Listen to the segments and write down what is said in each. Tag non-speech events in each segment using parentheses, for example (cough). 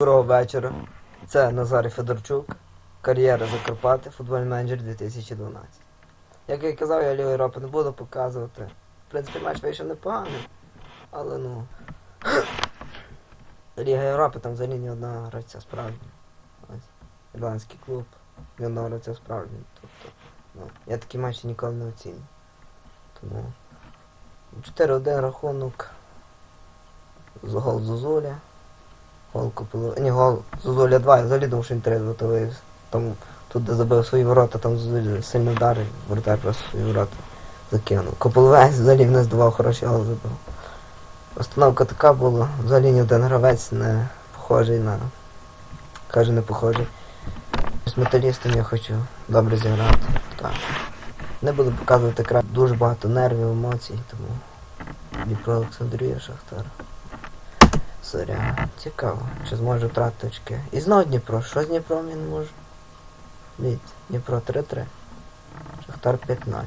Доброго вечора. Це Назарій Федорчук, кар'єра Закарпати, футбольний менеджер 2012. Як я і казав, я Лігу Європи не буду показувати. В принципі, матч вийшов непоганий, але ну. (clears throat) Ліга Європи там взагалі ні одна гравця справжня. Ось. Ірландський клуб, ні одного гравця справжній. Тобто, ну, я такі матчі ніколи не оцінюю. Тому 4-1 рахунок. З гол Зозуля. Гол Копило... Ні, гол Зозуля 2, я взагалі думав, що він 3 готовий. Там тут де забив свої ворота, там Зозуля сильно вдарив, воротар просто свої ворота закинув. Кополовець взагалі в нас два хороші гол забив. Остановка така була, взагалі ні один гравець не похожий на. Каже, не похожий. З металістом я хочу добре зіграти. Так. Не буду показувати край. Дуже багато нервів, емоцій, тому Дніпро Олександрія Шахтар. Зоря. Цікаво, чи зможу втратити очки. І знову Дніпро. Що з Дніпром не можу? Дивіться, Дніпро 3-3. Шахтар 5-0.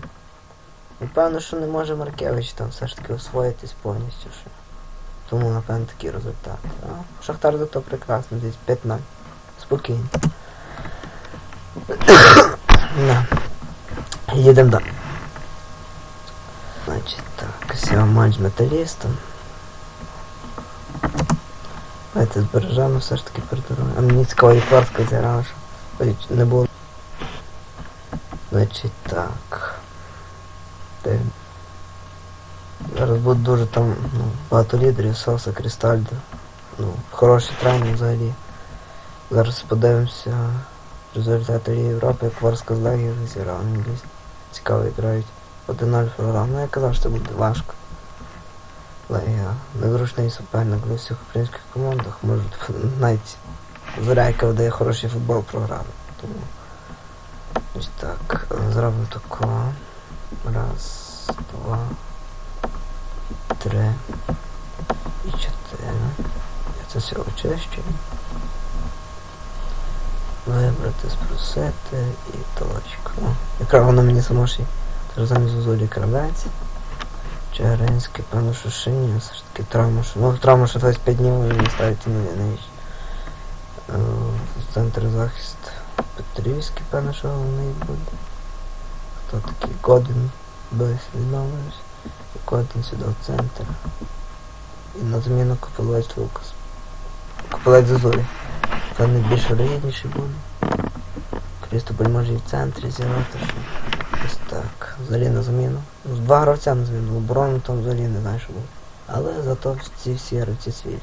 Напевно, що не може Маркевич там все ж таки освоїтись повністю. Що. Тому, напевно, такий результат. А Шахтар зато прекрасно, десь 5-0. Спокійно. (coughs) Да. Їдемо далі. Значить так, сьогодні матч металістом. Давайте збережемо все ж таки передорожу. А мені цікаво, як Варска зіграла, що не було. Значить так. Де? Зараз буде дуже там ну, багато лідерів, Соса, Крістальдо. Ну, хороший тренер взагалі. Зараз подивимося результати Ліги Європи, як Варска з Легією зіграла. Цікаво грають. 1-0 програм. Ну я казав, що це буде важко. Незручний суперник для всіх українських командах. Можуть навіть Зоряйка видає хороший футбол програли. Тому ось так. Зробимо такого. Раз, два, три і чотири. Я це все очищую. Вибрати, спросити і точку. О, Якраз воно мені само ще замість Зозулі кравець. Чагаринське, певно, що шині, все ж таки травма, що. Ну, травма, що 25 днів і ставить на неї. Центр захист Петрівський, певно, що головний буде. Хто такий? Годин десь відновився. І Годин сюди в центр. І на заміну Копилець Лукас. Копилець Зозулі. Це найбільш вирогідніший буде. Крістополь може і в центрі зіграти. що Ось так. Взагалі на заміну. Ну, Два гравця на заміну. Оборону там взагалі не знаю, що буде. Але зато ці всі гравці свіжі.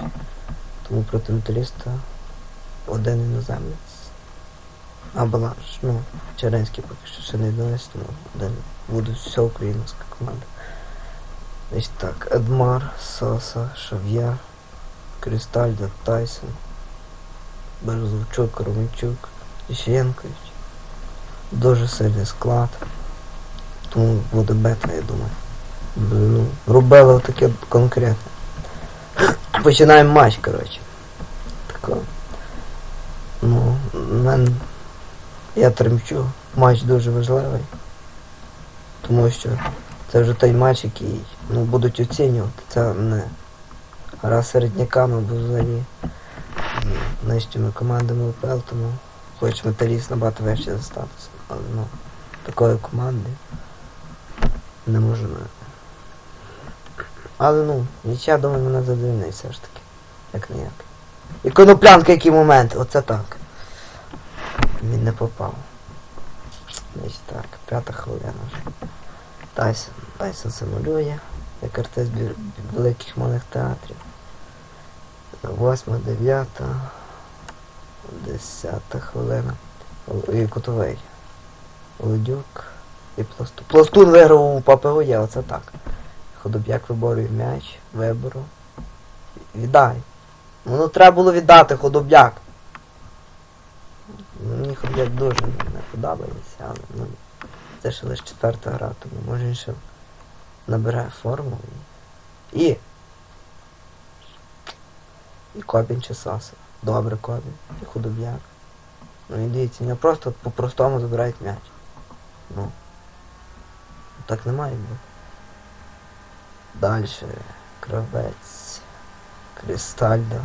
Тому проти металіста один іноземець. А Балаш, ну, Черенський поки що ще не відомість, тому один буде вся українська команда. Ось так. Едмар, Соса, Шав'я, Кристальда, Тайсон, Березовчук, Романчук, Іщенкович. Дуже сильний склад. Тому буде бета, я думаю. Ну, робили таке конкретно. Починаємо матч, коротше. Тако. Ну, мен... я тремчу. Матч дуже важливий. Тому що це вже той матч, який ну, будуть оцінювати. Це не гра середняками, або взагалі нижчими командами УПЛ, тому хоч металіст набагато вище за статусом. Але ну, такої команди не можу на. Але ну, нічия, думаю, мене задовільнить все ж таки. Як не як. І коноплянка який момент, оце так. Він не попав. Значить так, п'ята хвилина вже. Тайсон. Тайсон симулює, як артист великих малих театрів. Восьма, дев'ята, десята хвилина. І кутовий. Лудюк і пластун. Пластун виграв у Папи є, оце так. Ходоб'як виборює м'яч, вибору. Віддай. Ну, ну треба було віддати ходоб'як. Мені ходоб'як дуже не подобається, але ну, це ще лише четверта гра, тому може він ще набере форму. І. І, і Кобін чи Саса. Добре Кобін. І худоб'як. Ну і дивіться, не просто по-простому забирають м'яч. Ну. Так не має бути. Далі. Кравець. Кристальда.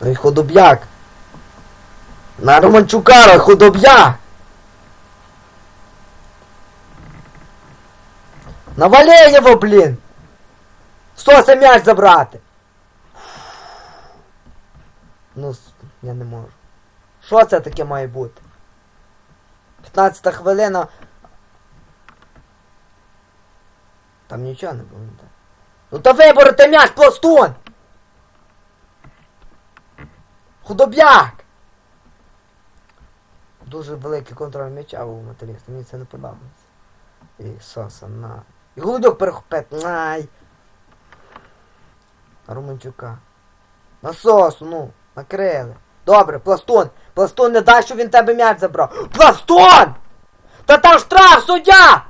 Ну і худоб'як! На Романчукара ходоб'як! На Валеєво, блін! Стося м'яч забрати! Ну, я не можу. Що це таке має бути? 15 хвилина. Там нічого не було. так. Ну та виборите м'яч, пластун! Худоб'як! Дуже великий контроль м'яча у металіста, мені це не подобається. І соса на. І голодьок перехопить. Ай! На Романчука. На сосу, ну, накрили. Добре, пластун. Пластун не дай, щоб він тебе м'яч забрав. Пластун! Та там штраф, суддя!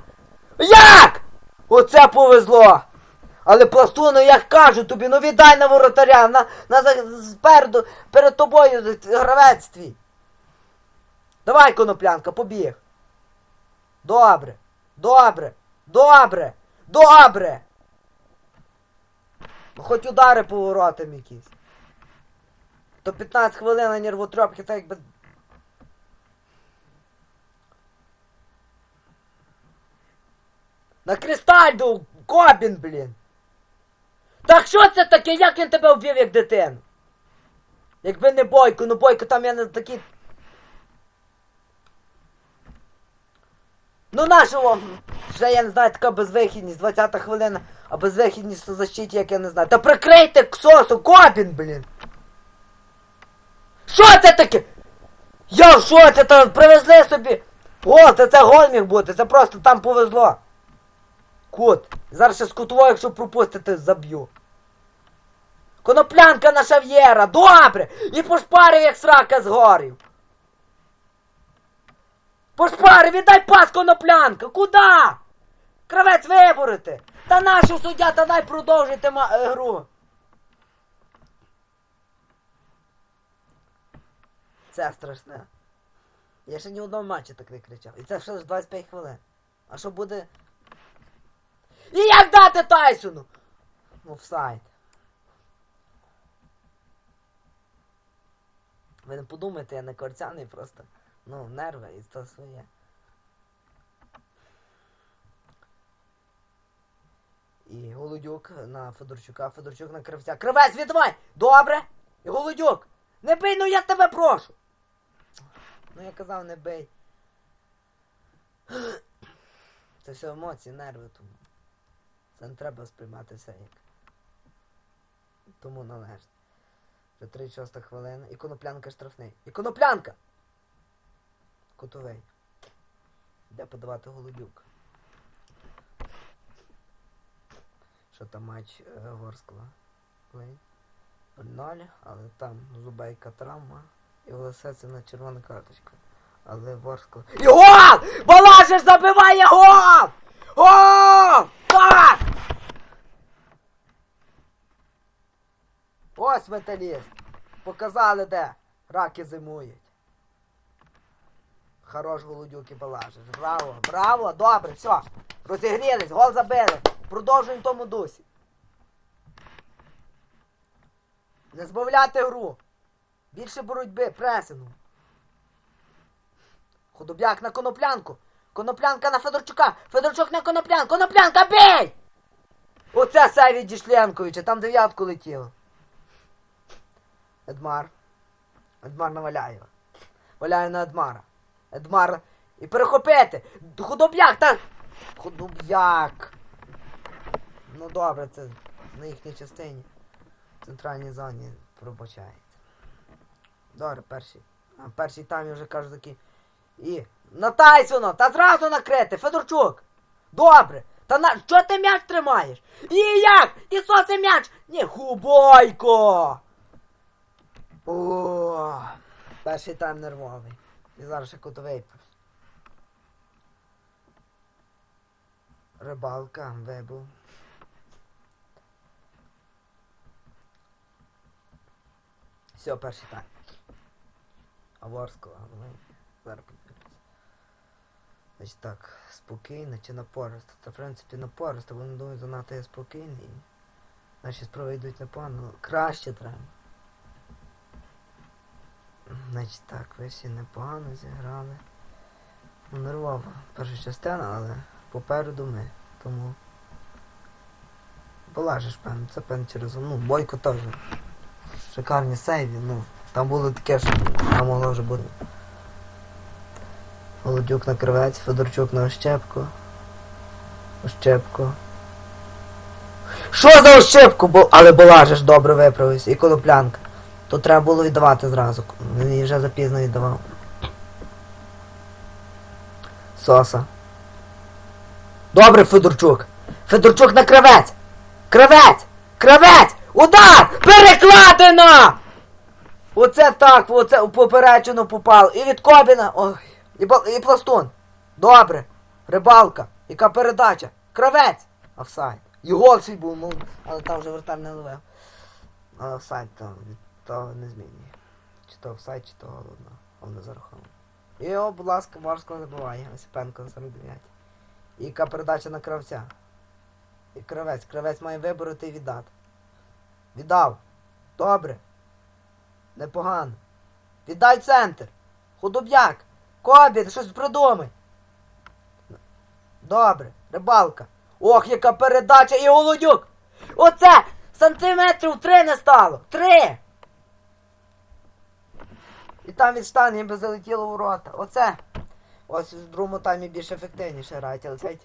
Як? Оце повезло! Але пластуну, я кажу тобі, ну віддай на воротаря, на, на спереду, перед тобою гравець твій. Давай, коноплянка, побіг. Добре, добре, добре, добре. Ну хоч удари поворотом якісь. То 15 хвилин на нервотрепки, так якби. На Кристальду! Кобін, блін! Так що це таке? Як він тебе вбив як дитину? Якби не бойко, ну бойко там я не такий. Ну нашого! Вже я не знаю, така безвихідність, 20 хвилина, а безвихідність у защиті, як я не знаю. Та прикрийте ксосу, Кобін, блін! Що це таке? Я в шоці, та привезли собі. Гол, це, це гол бути, це просто там повезло. Кут. Зараз ще кутового, якщо пропустити, заб'ю. Коноплянка на Шав'єра, добре! І пошпарив, як срака згорів. Пошпарив, віддай пас, коноплянка! Куда? Кравець виборити! Та нашу суддя, та дай продовжуйте е, гру. Це страшне. Я ще ні в одному матчі так не кричав. І це ще ж 25 хвилин. А що буде? І як дати Тайсону? Ну, офсайд. Ви не подумайте, я не корцяний просто. Ну, нерви і то своє. І Голодюк на Федорчука, Федорчук на кривця. Кривець, віддавай! Добре! І Голодюк! Не бий, ну я тебе прошу! Ну я казав, не бий. (clears throat) Це все емоції, нерви тому. Це не треба сприймати все як. Тому належить. Вже 36 хвилина. І коноплянка штрафний. І коноплянка! Котовий. Де подавати голубюк. Що там матч е, Ворскла? 0, але там зубейка травма. І на червона карточка. Але Ворскла. І гол! Балажиш забиває гол! Гол! Так! Ось металіст. Показали де. Раки зимують. Хорош голодюк і балажиш. Браво, браво, добре, все. Розігрілись, гол забили. Продовжуємо тому дусі. Не збавляти гру. Більше боротьби, пресингу. Худобяк на коноплянку. Коноплянка на Федорчука. Федорчук на коноплянку. Коноплянка, бей! Оце Саві Дішленковича, там дев'ятку летіло. Едмар. Едмар на Валяєва. Валяє на Едмара. Едмар. І перехопити! Худоб'як, так! Худоб'як! Ну добре, це на їхній частині. В центральній зоні пробачається. Добре, перший. А, перший тайм я вже кажу такий. І. На Тайсона! Та зразу накрити! Федорчук! Добре! Та на. Що ти м'яч тримаєш? І як? І соси м'яч! Ні, губойко! О, перший тайм нервовий. І зараз ще кутовий. Рибалка, вибув. Все, перший тайм. А Ворскла, ну, зараз. Значить так, спокійно чи напористо? Та в принципі напористо, не думаю, занадто я спокійний. Наші справи йдуть непогано. Краще треба. Значить так, ви всі непогано зіграли. Ну, нервова перша частина, але попереду ми. Тому. Полажиш, певно, це певно через. Ну, бойко теж. Шикарні сейві, ну. Там було таке, що там могло вже бути. Голодюк на кривець, Федорчук на ощепку. Ощепку. Що за ощепку? Бо... Але Балажиш добре виправився. І коноплянка. То треба було віддавати зразу. Він її вже запізно віддавав. Соса. Добре, Федорчук. Федорчук на кравець! Кравець! Кравець! Удар! Перекладено! Оце так, оце у поперечину попало. І від Кобіна. Ой. І, і пластун. Добре. Рибалка. Яка передача? Кравець! Офсайд. Гол ще був, ну, але там вже вратар не ловив. Але офсайд то, то не змінює. Чи то офсайд, чи то гол одно. Головне зараховано. Його, будь ласка, Морського забиває. Осипенко на 49. І яка передача на кравця. І кравець. Кравець має вибороти і віддати. Віддав. Добре. Непогано. Віддай центр. Худоб'як. Кобін, щось придумай. Добре. Рибалка. Ох, яка передача і голодюк. Оце! Сантиметрів три не стало. Три! І там від штанги би залетіло в рота. Оце. Ось в другому таймі більш ефективніше грають, але це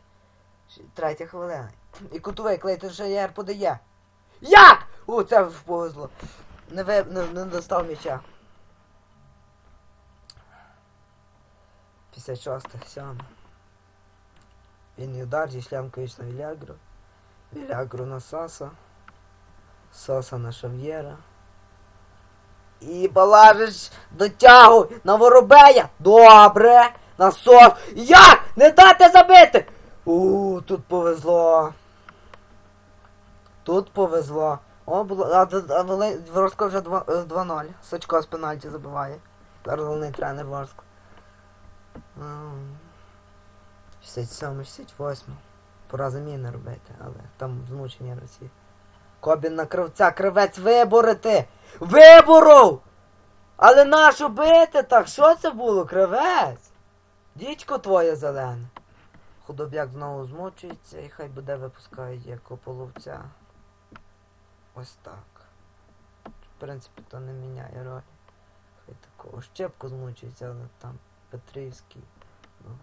третя хвилина. І кутовий Клейтон Шаєр подає. Як? О, це повезло. Не, ви, не, не достав м'яча. 56 7 Він удар зі Шлямкович на Вілягру. Вілягру на Саса. Саса на Шав'єра. І Балажич дотягуй на Воробея. Добре. На сос. Як? Не дати забити! У, тут повезло. Тут повезло. О, було. А, а, а вже 2 е, 2-0. Сачко з пенальті забиває. Головний тренер Ворскла. 67-68. Пора заміни робити, але там змучені Росії. Кобін на кривця, кривець виборити! Виборов! Але нащо бити так? Що це було? Кривець? Дідько твоє зелене. Худоб'як знову змучується і хай буде випускає як ополовця. Ось так. В принципі, то не міняє ролі. Хай такого щепку змучується, але там Петрівський. Ну.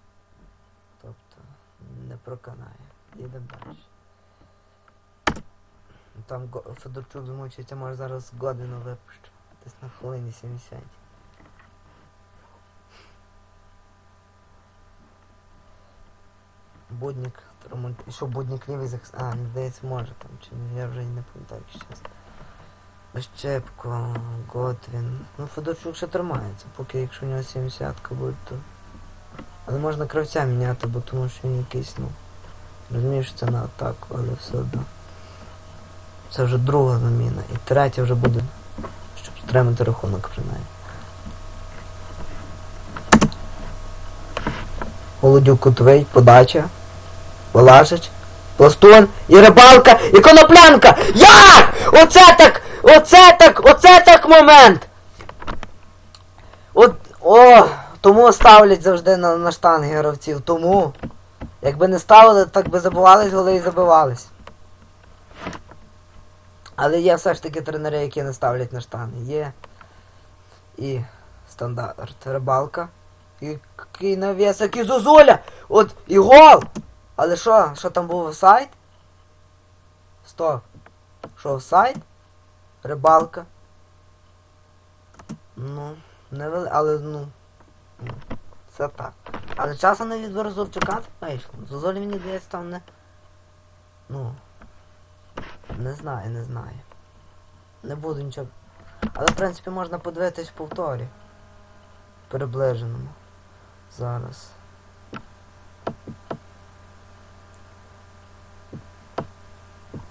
Тобто не проканає. Їдемо далі. Там Федорчук змучується, може зараз годину випущу. Десь на хвилині 70. Будник, ремонт... І що будник лівий захист... А, не здається, може там, чи ні, я вже і не пам'ятаю, чесно. Щепко, Готвін. Ну, Федорчук ще тримається, поки якщо у нього 70 буде, то. Але можна кравця міняти, бо тому що він якийсь, ну. Розумієш, що це на атаку, але все одно. Це вже друга заміна. І третя вже буде, щоб стримати рахунок принаймні. Голодюк кутовий, подача. Вилажич. Пластун і рибалка, і коноплянка! Як? Оце так! Оце так! Оце так момент! От, о, тому ставлять завжди на, на штанги гравців. Тому. Якби не ставили, так би забивались, голи і забивались. Але є все ж таки тренери, які не ставлять на штани. Є. І стандарт. Рибалка. І який навіс, який зозуля! От і гол! Але що? Що там був офсайд? Стоп. Що офсайд? Рибалка. Ну, не вели, але ну. ну, Це так. Але часом не від Борозовчука вийшло. Зозолі мені здається там не. Ну. Не знаю, не знаю. Не буду нічого. Але в принципі можна подивитись в повторі. Приближеному. Зараз.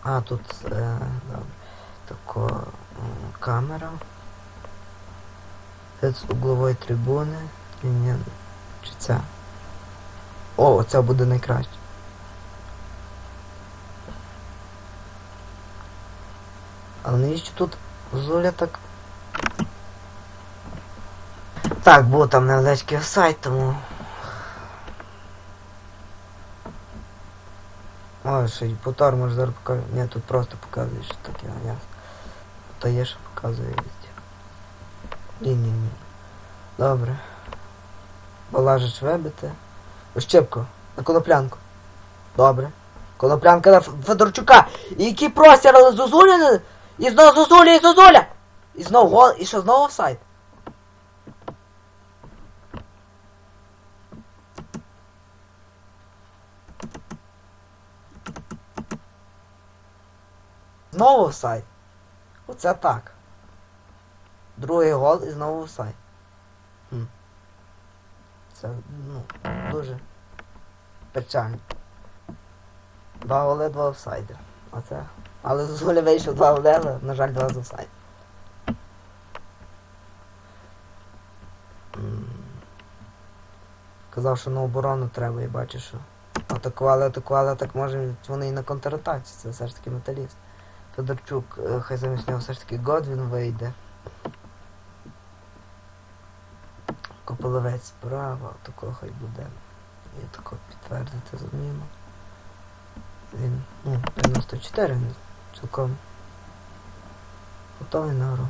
А, тут е. Тако камера. Це з углової трибуни. Ні, чи це? О, оце буде найкраще. Але навіщо тут Золя так Так, був там невеличкий сайт, тому. Ще й повтор може зараз покажу. Ні, тут просто показує, що таке, ясно. То є, що показує. Ні, ні, ні. Добре. Балажич вибити. Ощепко. На коноплянку. Добре. Коноплянка на Федорчука. І який простір, але Зозуля. І знову Зозуля, і Зозуля! І знову гол, і що знову офсайд? Знову офсайд. Оце так. Другий гол і знову офсайд. Хм. Це, ну, дуже печально. Два голи, два офсайди. Оце. Але з Золя вийшов два голи, але, на жаль, два з офсайд. Казав, що на оборону треба, і бачу, що атакували, атакували, так може вони і на контратаці. Це все ж таки металіст. Федорчук, е, хай замість нього все ж таки Годвін вийде. Кополовець справа, такого хай буде. І тако підтвердити заміну. Він, ну, 94, він цілком готовий на гру.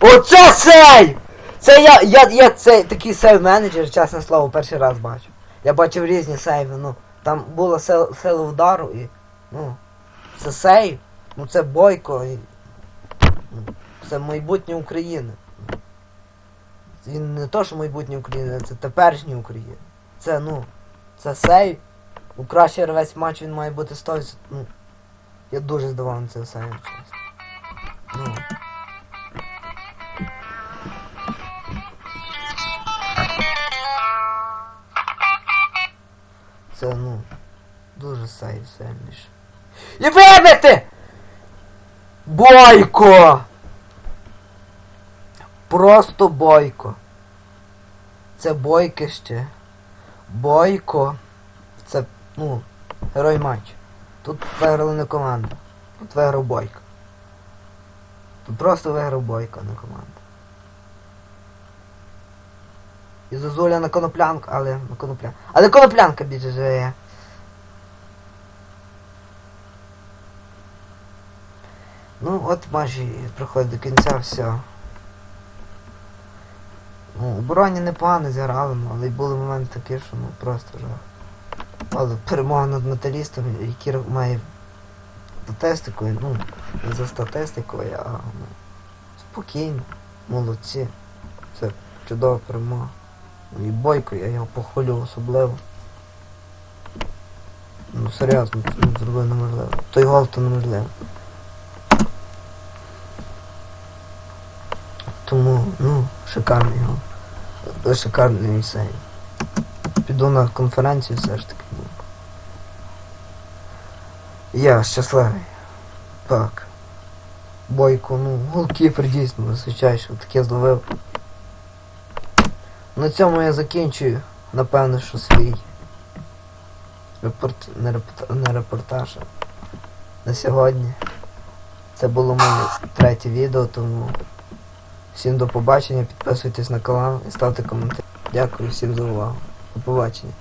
Оце сей! Це я, я, я це такий сейв менеджер, чесне слово, перший раз бачу. Я бачив різні сейви, ну, там сила, сила удару і, ну, це сейв, ну це бойко, це майбутнє України. Він не то, що майбутнє України, це теперішнє України. Це, ну, це сейв. Ну, кращий рвець матч він має бути 100%. Ну, я дуже здивований сейвом, чесно. Ну. Це, ну, дуже сейв сильніше. І вибити! Бойко! Просто бойко. Це бойки ще. Бойко. Це, ну, герой матчу. Тут виграли не команда. Тут виграв бойко. Тут просто виграв бойко, не команда. І Зозуля на коноплянку, але на коноплянку. Але коноплянка більше. Ну, от і приходить до кінця все. Ну, обороні непогано зіграли, але були моменти такі, що ну просто жах. Але перемога над металістом, який має статистикою, ну, не за статистикою, а ну, спокійно, молодці. Це чудова перемога. Ну, І бойко, я його похвалю особливо. Ну серйозно, це ну, зробив неможливо. Той гол то неможливо. Тому, ну, шикарний гол. Е, Шикарний сейв. Піду на конференцію все ж таки. Ну. Я щасливий. Так. Бойко, ну, голкіпер дійсно височайший, таке зловив. На цьому я закінчую, напевно, що свій репорт... не, репорт... не репортаж. На сьогодні. Це було моє третє відео, тому всім до побачення, підписуйтесь на канал і ставте коментарі. Дякую всім за увагу. До побачення.